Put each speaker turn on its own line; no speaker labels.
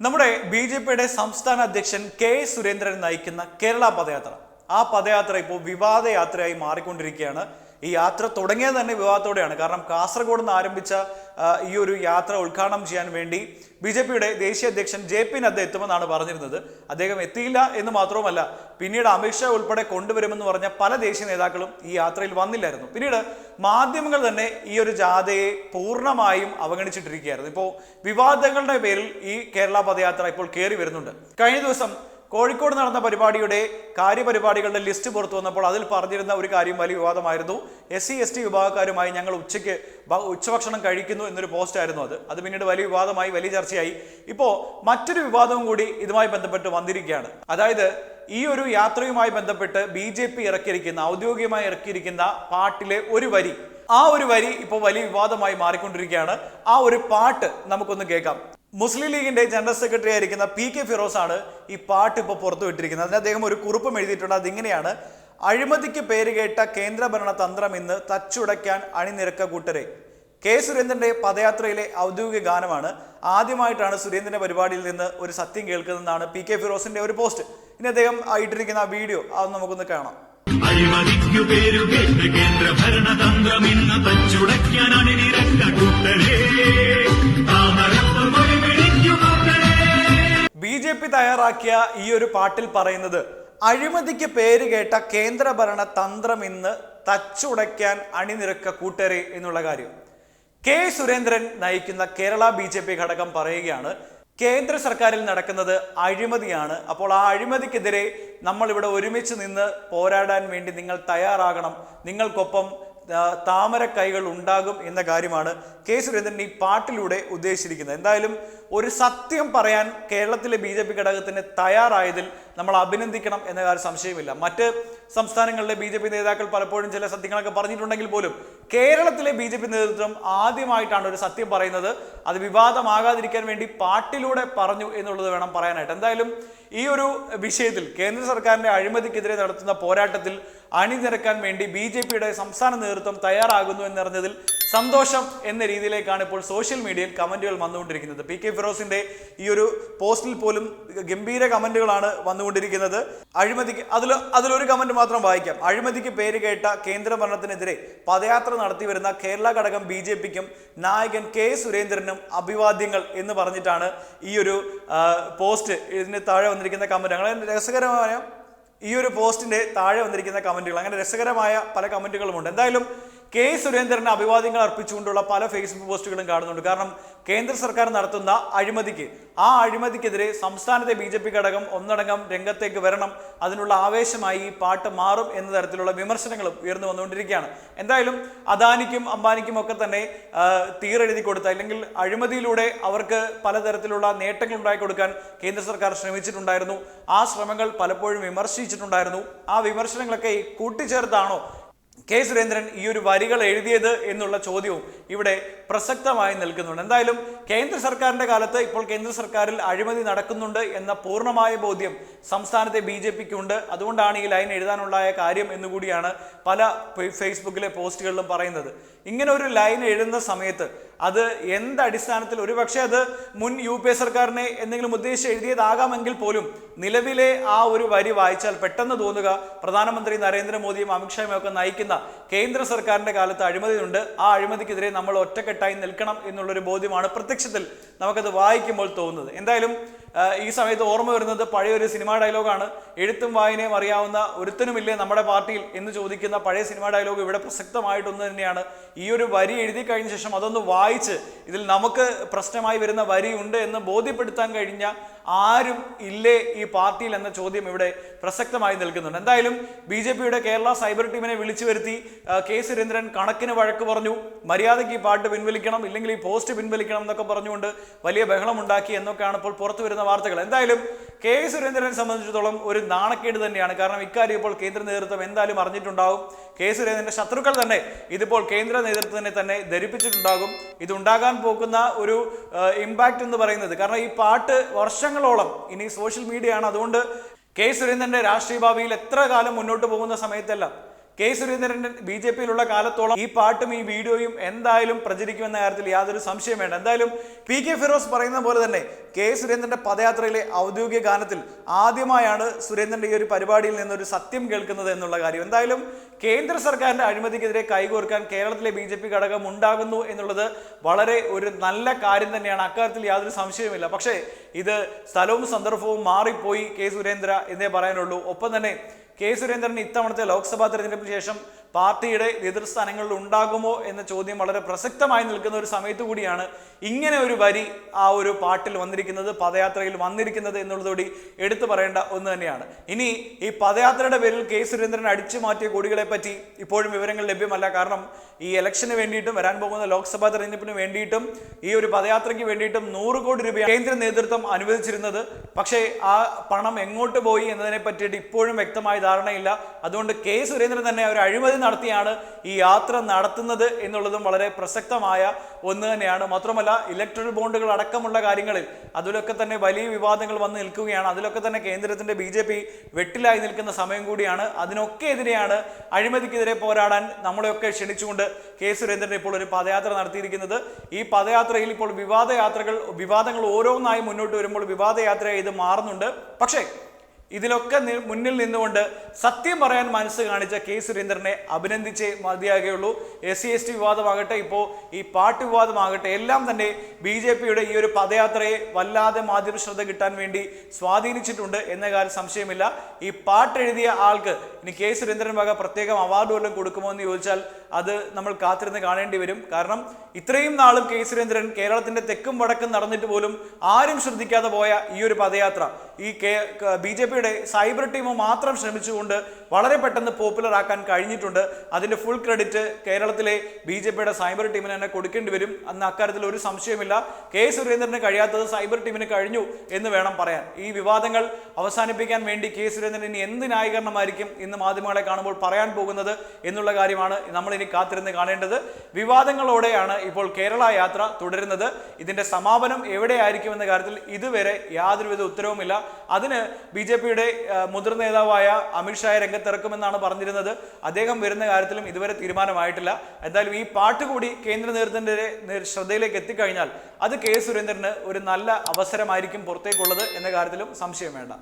നമ്മുടെ B J പിയുടെ സംസ്ഥാന അധ്യക്ഷൻ കെ സുരേന്ദ്രൻ നയിക്കുന്ന കേരള പദയാത്ര. ആ പദയാത്ര ഇപ്പോൾ വിവാദയാത്രയായി മാറിക്കൊണ്ടിരിക്കുകയാണ്. ഈ യാത്ര തുടങ്ങിയത് തന്നെ വിവാദത്തോടെയാണ്. കാരണം കാസർഗോഡ് നിന്ന് ആരംഭിച്ച ഈ ഒരു യാത്ര ഉദ്ഘാടനം ചെയ്യാൻ വേണ്ടി ബി ജെ പിയുടെ ദേശീയ അധ്യക്ഷൻ ജെ പി നദ്ദ എത്തുമെന്നാണ് പറഞ്ഞിരുന്നത്. അദ്ദേഹം എത്തിയില്ല എന്ന് മാത്രവുമല്ല പിന്നീട് അമിത്ഷാ ഉൾപ്പെടെ കൊണ്ടുവരുമെന്ന് പറഞ്ഞ പല ദേശീയ നേതാക്കളും ഈ യാത്രയിൽ വന്നില്ലായിരുന്നു. പിന്നീട് മാധ്യമങ്ങൾ തന്നെ ഈ ഒരു ജാഥയെ പൂർണമായും അവഗണിച്ചിട്ടിരിക്കുകയായിരുന്നു. ഇപ്പോൾ വിവാദങ്ങളുടെ പേരിൽ ഈ കേരള പദയാത്ര ഇപ്പോൾ കയറി വരുന്നുണ്ട്. കഴിഞ്ഞ ദിവസം കോഴിക്കോട് നടന്ന പരിപാടിയുടെ കാര്യപരിപാടികളുടെ ലിസ്റ്റ് പുറത്തു വന്നപ്പോൾ അതിൽ പറഞ്ഞിരുന്ന ഒരു കാര്യം വലിയ വിവാദമായിരുന്നു. എസ് സി എസ് ടി വിഭാഗക്കാരുമായി ഞങ്ങൾ ഉച്ചയ്ക്ക് ഉച്ചഭക്ഷണം കഴിക്കുന്നു എന്നൊരു പോസ്റ്റ് ആയിരുന്നു അത്. അത് പിന്നീട് വലിയ വിവാദമായി വലിയ ചർച്ചയായി. ഇപ്പോൾ മറ്റൊരു വിവാദവും കൂടി ഇതുമായി ബന്ധപ്പെട്ട് വന്നിരിക്കുകയാണ്. അതായത് ഈ ഒരു യാത്രയുമായി ബന്ധപ്പെട്ട് ബി ജെ പി ഇറക്കിയിരിക്കുന്ന ഔദ്യോഗികമായി ഇറക്കിയിരിക്കുന്ന പാട്ടിലെ ഒരു വരി ആ ഒരു വരി ഇപ്പോൾ വലിയ വിവാദമായി മാറിക്കൊണ്ടിരിക്കുകയാണ്. ആ ഒരു പാട്ട് നമുക്കൊന്ന് കേൾക്കാം. മുസ്ലിം ലീഗിന്റെ ജനറൽ സെക്രട്ടറി ആയിരിക്കുന്ന പി കെ ഫിറോസ് ആണ് ഈ പാട്ട് ഇപ്പോൾ പുറത്തുവിട്ടിരിക്കുന്നത് അതിന് അദ്ദേഹം ഒരു കുറിപ്പും എഴുതിയിട്ടുണ്ട്. അതിങ്ങനെയാണ് അഴിമതിക്ക് പേരുകേട്ട കേന്ദ്രഭരണ തന്ത്രം ഇന്ന് തച്ചുടയ്ക്കാൻ അണിനിരക്ക കൂട്ടരെ. കെ സുരേന്ദ്രന്റെ പദയാത്രയിലെ ഔദ്യോഗിക ഗാനമാണ്. ആദ്യമായിട്ടാണ് സുരേന്ദ്രന്റെ പരിപാടിയിൽ നിന്ന് ഒരു സത്യം കേൾക്കുന്നതെന്നാണ് പി കെ ഫിറോസിന്റെ ഒരു പോസ്റ്റ്. ഇനി അദ്ദേഹം ഇട്ടിരിക്കുന്ന ആ വീഡിയോ അത് നമുക്കൊന്ന് കാണാം.
അഴിമതിക്കു പേരു കേട്ട് കേന്ദ്ര ഭരണതന്ത്രം ഇന്ന് തച്ചുടയ്ക്കാൻ അണിനിരക്ക പിടിക്കു
ബി ജെ പി തയ്യാറാക്കിയ ഈ ഒരു പാട്ടിൽ പറയുന്നത് അഴിമതിക്ക് പേര് കേട്ട കേന്ദ്രഭരണ തന്ത്രം ഇന്ന് തച്ചുടയ്ക്കാൻ അണിനിരക്ക കൂട്ടരെ എന്നുള്ള കാര്യം. കെ സുരേന്ദ്രൻ നയിക്കുന്ന കേരള ബി ഘടകം പറയുകയാണ് കേന്ദ്ര സർക്കാരിൽ നടക്കുന്നത് അഴിമതിയാണ്. അപ്പോൾ ആ അഴിമതിക്കെതിരെ നമ്മളിവിടെ ഒരുമിച്ച് നിന്ന് പോരാടാൻ വേണ്ടി നിങ്ങൾ തയ്യാറാകണം. നിങ്ങൾക്കൊപ്പം താമര കൈകൾ ഉണ്ടാകും എന്ന കാര്യമാണ് കെ സുരേന്ദ്രൻ ഈ പാട്ടിലൂടെ ഉദ്ദേശിച്ചിരിക്കുന്നത്. എന്തായാലും ഒരു സത്യം പറയാൻ കേരളത്തിലെ ബി ജെ പി ഘടകത്തിന് തയ്യാറായതിൽ നമ്മൾ അഭിനന്ദിക്കണം എന്ന കാര്യം സംശയമില്ല. മറ്റ് സംസ്ഥാനങ്ങളിലെ ബി ജെ പി നേതാക്കൾ പലപ്പോഴും ചില സത്യങ്ങളൊക്കെ പറഞ്ഞിട്ടുണ്ടെങ്കിൽ പോലും കേരളത്തിലെ ബി ജെ പി നേതൃത്വം ആദ്യമായിട്ടാണ് ഒരു സത്യം പറയുന്നത്. അത് വിവാദമാകാതിരിക്കാൻ വേണ്ടി പാട്ടിലൂടെ പറഞ്ഞു എന്നുള്ളത് വേണം പറയാനായിട്ട്. എന്തായാലും ഈ ഒരു വിഷയത്തിൽ കേന്ദ്ര സർക്കാരിന്റെ അഴിമതിക്കെതിരെ നടത്തുന്ന പോരാട്ടത്തിൽ അണിനിരക്കാൻ വേണ്ടി ബി ജെ പിയുടെ സംസ്ഥാന നേതൃത്വം തയ്യാറാകുന്നു എന്നറിഞ്ഞതിൽ സന്തോഷം എന്ന രീതിയിലേക്കാണ് ഇപ്പോൾ സോഷ്യൽ മീഡിയയിൽ കമന്റുകൾ വന്നുകൊണ്ടിരിക്കുന്നത്. പി കെ ഫിറോസിന്റെ ഈ ഒരു പോസ്റ്റിൽ പോലും ഗംഭീര കമന്റുകളാണ് വന്നുകൊണ്ടിരിക്കുന്നത്. അഴിമതിക്ക് അതിൽ അതിലൊരു കമന്റ് മാത്രം വായിക്കാം. അഴിമതിക്ക് പേര് കേട്ട കേന്ദ്ര ഭരണത്തിനെതിരെ പദയാത്ര നടത്തി വരുന്ന കേരള ഘടകം ബി ജെ പിക്കും നായകൻ കെ സുരേന്ദ്രനും അഭിവാദ്യങ്ങൾ എന്ന് പറഞ്ഞിട്ടാണ് ഈ ഒരു പോസ്റ്റ് ഇതിന് താഴെ വന്നിരിക്കുന്ന കമന്റ് അങ്ങനെ രസകരമായ ഈ ഒരു പോസ്റ്റിന്റെ താഴെ വന്നിരിക്കുന്ന കമന്റുകൾ. അങ്ങനെ രസകരമായ പല കമന്റുകളും ഉണ്ട് എന്തായാലും കെ സുരേന്ദ്രന് അഭിവാദ്യങ്ങൾ അർപ്പിച്ചുകൊണ്ടുള്ള പല ഫേസ്ബുക്ക് പോസ്റ്റുകളും കാണുന്നുണ്ട്. കാരണം കേന്ദ്ര സർക്കാർ നടത്തുന്ന അഴിമതിക്ക് ആ അഴിമതിക്കെതിരെ സംസ്ഥാനത്തെ ബി ജെ പി ഘടകം ഒന്നടങ്കം രംഗത്തേക്ക് വരണം. അതിനുള്ള ആവേശമായി ഈ പാട്ട് മാറും എന്ന തരത്തിലുള്ള വിമർശനങ്ങളും ഉയർന്നു വന്നുകൊണ്ടിരിക്കുകയാണ്. എന്തായാലും അദാനിക്കും അംബാനിക്കും ഒക്കെ തന്നെ തീരെഴുതി കൊടുത്ത അല്ലെങ്കിൽ അഴിമതിയിലൂടെ അവർക്ക് പലതരത്തിലുള്ള നേട്ടങ്ങൾ ഉണ്ടാക്കി കൊടുക്കാൻ കേന്ദ്ര സർക്കാർ ശ്രമിച്ചിട്ടുണ്ടായിരുന്നു. ആ ശ്രമങ്ങൾ പലപ്പോഴും വിമർശിച്ചിട്ടുണ്ടായിരുന്നു. ആ വിമർശനങ്ങളൊക്കെ കൂട്ടിച്ചേർത്താണോ കെ സുരേന്ദ്രൻ ഈ ഒരു വരികൾ എഴുതിയത് എന്നുള്ള ചോദ്യവും ഇവിടെ പ്രസക്തമായി നിൽക്കുന്നുണ്ട്. എന്തായാലും കേന്ദ്ര സർക്കാരിന്റെ കാലത്ത് ഇപ്പോൾ കേന്ദ്ര സർക്കാരിൽ അഴിമതി നടക്കുന്നുണ്ട് എന്ന പൂർണമായ ബോധ്യം സംസ്ഥാനത്തെ ബി ജെ പിക്ക് ഉണ്ട് അതുകൊണ്ടാണ് ഈ ലൈൻ എഴുതാനുണ്ടായ കാര്യം എന്നുകൂടിയാണ് പല ഫേസ്ബുക്കിലെ പോസ്റ്റുകളിലും പറയുന്നത്. ഇങ്ങനെ ഒരു ലൈൻ എഴുതുന്ന സമയത്ത് അത് എന്ത് അടിസ്ഥാനത്തിൽ ഒരുപക്ഷെ അത് മുൻ യു പി എ സർക്കാരിനെ എന്തെങ്കിലും ഉദ്ദേശിച്ച് എഴുതിയതാകാമെങ്കിൽ പോലും നിലവിലെ ആ ഒരു വരി വായിച്ചാൽ പെട്ടെന്ന് തോന്നുക പ്രധാനമന്ത്രി നരേന്ദ്രമോദിയും അമിത്ഷായും ഒക്കെ നയിക്കുന്ന കേന്ദ്ര സർക്കാരിന്റെ കാലത്ത് അഴിമതിയുണ്ട്. ആ അഴിമതിക്കെതിരെ നമ്മൾ ഒറ്റക്കെട്ടായി നിൽക്കണം എന്നുള്ളൊരു ബോധ്യമാണ് പ്രത്യക്ഷത്തിൽ നമുക്കത് വായിക്കുമ്പോൾ തോന്നുന്നത്. എന്തായാലും ഈ സമയത്ത് ഓർമ്മ വരുന്നത് പഴയ ഒരു സിനിമാ ഡയലോഗാണ്. എഴുത്തും വായനയും അറിയാവുന്ന ഒരുത്തനുമില്ലേ നമ്മുടെ പാർട്ടിയിൽ എന്ന് ചോദിക്കുന്ന പഴയ സിനിമാ ഡയലോഗ് ഇവിടെ പ്രസക്തമായിട്ടൊന്ന് തന്നെയാണ്. ഈ ഒരു വരി എഴുതി കഴിഞ്ഞ ശേഷം അതൊന്ന് വായിച്ച് ഇതിൽ നമുക്ക് പ്രശ്നമായി വരുന്ന വരിയുണ്ട് എന്ന് ബോധ്യപ്പെടുത്താൻ കഴിഞ്ഞ ആരും ഇല്ലേ ഈ പാർട്ടിയിൽ എന്ന ചോദ്യം ഇവിടെ പ്രസക്തമായി നിൽക്കുന്നുണ്ട്. എന്തായാലും ബി ജെ പിയുടെ കേരള സൈബർ ടീമിനെ വിളിച്ചു വരുത്തി കെ സുരേന്ദ്രൻ കണക്കിന് വഴക്ക് പറഞ്ഞു മര്യാദയ്ക്ക് ഈ പാട്ട് പിൻവലിക്കണം ഇല്ലെങ്കിൽ ഈ പോസ്റ്റ് പിൻവലിക്കണം എന്നൊക്കെ പറഞ്ഞുകൊണ്ട് വലിയ ബഹളമുണ്ടാക്കി എന്നൊക്കെയാണ് ഇപ്പോൾ പുറത്തു വരുന്ന വാർത്തകൾ. എന്തായാലും കെ സുരേന്ദ്രനെ സംബന്ധിച്ചിടത്തോളം ഒരു നാണക്കേട് തന്നെയാണ്. കാരണം ഇക്കാര്യം ഇപ്പോൾ കേന്ദ്ര നേതൃത്വം എന്തായാലും അറിഞ്ഞിട്ടുണ്ടാകും കെ സുരേന്ദ്രന്റെ ശത്രുക്കൾ തന്നെ ഇതിപ്പോൾ കേന്ദ്ര നേതൃത്വത്തിനെ തന്നെ ധരിപ്പിച്ചിട്ടുണ്ടാകും. ഇതുണ്ടാകാൻ പോകുന്ന ഒരു ഇമ്പാക്റ്റ് എന്ന് പറയുന്നത്. കാരണം ഈ പാട്ട് വർഷങ്ങളോളം ഇനി സോഷ്യൽ മീഡിയ ആണ് അതുകൊണ്ട് കെ സുരേന്ദ്രന്റെ രാഷ്ട്രീയ ഭാവിയിൽ എത്ര കാലം മുന്നോട്ട് പോകുന്ന സമയത്തെല്ലാം കെ സുരേന്ദ്രൻ ബി ജെ പിയിലുള്ള കാലത്തോളം ഈ പാട്ടും ഈ വീഡിയോയും എന്തായാലും പ്രചരിക്കുമെന്ന കാര്യത്തിൽ യാതൊരു സംശയം വേണ്ട. എന്തായാലും പി കെ ഫിറോസ് പറയുന്ന പോലെ തന്നെ കെ സുരേന്ദ്രന്റെ പദയാത്രയിലെ ഔദ്യോഗിക ഗാനത്തിൽ ആദ്യമായാണ് സുരേന്ദ്രന്റെ ഈ ഒരു പരിപാടിയിൽ നിന്നൊരു സത്യം കേൾക്കുന്നത് എന്നുള്ള കാര്യം. എന്തായാലും കേന്ദ്ര സർക്കാരിന്റെ അഴിമതിക്കെതിരെ കൈകോർക്കാൻ കേരളത്തിലെ ബി ജെ പി ഘടകം ഉണ്ടാകുന്നു എന്നുള്ളത് വളരെ ഒരു നല്ല കാര്യം തന്നെയാണ്. അക്കാര്യത്തിൽ യാതൊരു സംശയവുമില്ല. പക്ഷേ ഇത് സ്ഥലവും സന്ദർഭവും മാറിപ്പോയി കെ സുരേന്ദ്ര എന്നേ പറയാനുള്ളൂ. ഒപ്പം തന്നെ കെ സുരേന്ദ്രൻ ഇത്തവണത്തെ ലോക്സഭാ തെരഞ്ഞെടുപ്പിന് ശേഷം പാർട്ടിയുടെ നേതൃസ്ഥാനങ്ങളിൽ ഉണ്ടാകുമോ എന്ന ചോദ്യം വളരെ പ്രസക്തമായി നിൽക്കുന്ന ഒരു സമയത്ത് കൂടിയാണ് ഇങ്ങനെ ഒരു വരി ആ ഒരു പാട്ടിൽ വന്നിരിക്കുന്നത് പദയാത്രയിൽ വന്നിരിക്കുന്നത് എന്നുള്ളതുകൂടി എടുത്തു പറയേണ്ട ഒന്ന് തന്നെയാണ്. ഇനി ഈ പദയാത്രയുടെ പേരിൽ കെ സുരേന്ദ്രൻ അടിച്ചു മാറ്റിയ കോടികളെ പറ്റി ഇപ്പോഴും വിവരങ്ങൾ ലഭ്യമല്ല. കാരണം ഈ ഇലക്ഷന് വേണ്ടിയിട്ടും വരാൻ പോകുന്ന ലോക്സഭാ തെരഞ്ഞെടുപ്പിന് വേണ്ടിയിട്ടും ഈ ഒരു പദയാത്രയ്ക്ക് വേണ്ടിയിട്ടും നൂറ് കോടി രൂപ കേന്ദ്ര നേതൃത്വം അനുവദിച്ചിരുന്നത്. പക്ഷേ ആ പണം എങ്ങോട്ട് പോയി എന്നതിനെ പറ്റിയിട്ട് ഇപ്പോഴും വ്യക്തമായ ധാരണയില്ല. അതുകൊണ്ട് കെ സുരേന്ദ്രൻ തന്നെ ഒരു അഴിമതി നടത്തിയാണ് ഈ യാത്ര നടത്തുന്നത് എന്നുള്ളതും വളരെ പ്രസക്തമായ ഒന്ന് തന്നെയാണ്. മാത്രമല്ല ഇലക്ട്രൽ ബോണ്ടുകൾ അടക്കമുള്ള കാര്യങ്ങളിൽ അതിലൊക്കെ തന്നെ വലിയ വിവാദങ്ങൾ വന്ന് നിൽക്കുകയാണ്. അതിലൊക്കെ തന്നെ കേന്ദ്രത്തിന്റെ ബി ജെ പി വെട്ടിലായി നിൽക്കുന്ന സമയം കൂടിയാണ്. അതിനൊക്കെ എതിരെയാണ് അഴിമതിക്കെതിരെ പോരാടാൻ നമ്മളെയൊക്കെ ക്ഷണിച്ചുകൊണ്ട് കെ സുരേന്ദ്രൻ ഇപ്പോൾ ഒരു പദയാത്ര നടത്തിയിരിക്കുന്നത്. ഈ പദയാത്രയിൽ ഇപ്പോൾ വിവാദ യാത്രകൾ വിവാദങ്ങൾ ഓരോന്നായി മുന്നോട്ട് വരുമ്പോൾ വിവാദയാത്രയായി ഇത് മാറുന്നുണ്ട്. പക്ഷേ ഇതിലൊക്കെ മുന്നിൽ നിന്നുകൊണ്ട് സത്യം പറയാൻ മനസ്സ് കാണിച്ച കെ സുരേന്ദ്രനെ അഭിനന്ദിച്ചേ മതിയാകുകയുള്ളൂ. എസ് സി എസ് ടി വിവാദമാകട്ടെ ഇപ്പോൾ ഈ പാട്ട് വിവാദമാകട്ടെ എല്ലാം തന്നെ ബി ജെ പിയുടെ ഈ ഒരു പദയാത്രയെ വല്ലാതെ മാധ്യമ ശ്രദ്ധ കിട്ടാൻ വേണ്ടി സ്വാധീനിച്ചിട്ടുണ്ട് എന്ന കാര്യം സംശയമില്ല. ഈ പാട്ട് എഴുതിയ ആൾക്ക് ഇനി കെ സുരേന്ദ്രൻ വക പ്രത്യേകം അവാർഡ് വല്ലതും കൊടുക്കുമോ എന്ന് ചോദിച്ചാൽ അത് നമ്മൾ കാത്തിരുന്ന് കാണേണ്ടി വരും. കാരണം ഇത്രയും നാളും കെ സുരേന്ദ്രൻ കേരളത്തിന്റെ തെക്കും വടക്കും നടന്നിട്ട് പോലും ആരും ശ്രദ്ധിക്കാതെ പോയ ഈ ഒരു പദയാത്ര. ഈ കെ ബി ജെ പിയുടെ സൈബർ ടീം മാത്രം ശ്രമിച്ചുകൊണ്ട് വളരെ പെട്ടെന്ന് പോപ്പുലർ ആക്കാൻ കഴിഞ്ഞിട്ടുണ്ട്. അതിന്റെ ഫുൾ ക്രെഡിറ്റ് കേരളത്തിലെ ബി ജെ പിയുടെ സൈബർ ടീമിന് തന്നെ കൊടുക്കേണ്ടി വരും അന്ന് അക്കാര്യത്തിൽ ഒരു സംശയമില്ല കെ സുരേന്ദ്രന് കഴിയാത്തത് സൈബർ ടീമിന് കഴിഞ്ഞു എന്ന് വേണം പറയാൻ. ഈ വിവാദങ്ങൾ അവസാനിപ്പിക്കാൻ വേണ്ടി കെ സുരേന്ദ്രൻ ഇനി എന്ത് ന്യായീകരണമായിരിക്കും ഇന്ന് മാധ്യമങ്ങളെ കാണുമ്പോൾ പറയാൻ പോകുന്നത് എന്നുള്ള കാര്യമാണ് നമ്മൾ ഇനി കാത്തിരുന്ന് കാണേണ്ടത്. വിവാദങ്ങളോടെയാണ് ഇപ്പോൾ കേരള യാത്ര തുടരുന്നത്. ഇതിന്റെ സമാപനം എവിടെയായിരിക്കും എന്ന കാര്യത്തിൽ ഇതുവരെ യാതൊരുവിധ ഉത്തരവുമില്ല. അതിന് ബി ജെ പിയുടെ മുതിർന്ന നേതാവായ അമിത്ഷായെ രംഗത്തിറക്കുമെന്നാണ് പറഞ്ഞിരുന്നത്. അദ്ദേഹം വരുന്ന കാര്യത്തിലും ഇതുവരെ തീരുമാനമായിട്ടില്ല. എന്തായാലും ഈ പാട്ട് കൂടി കേന്ദ്ര നേതൃത്വത്തിന്റെ ശ്രദ്ധയിലേക്ക് എത്തിക്കഴിഞ്ഞാൽ അത് കെ സുരേന്ദ്രന് ഒരു നല്ല അവസരമായിരിക്കും പുറത്തേക്കുള്ളത് എന്ന കാര്യത്തിലും സംശയം വേണ്ട.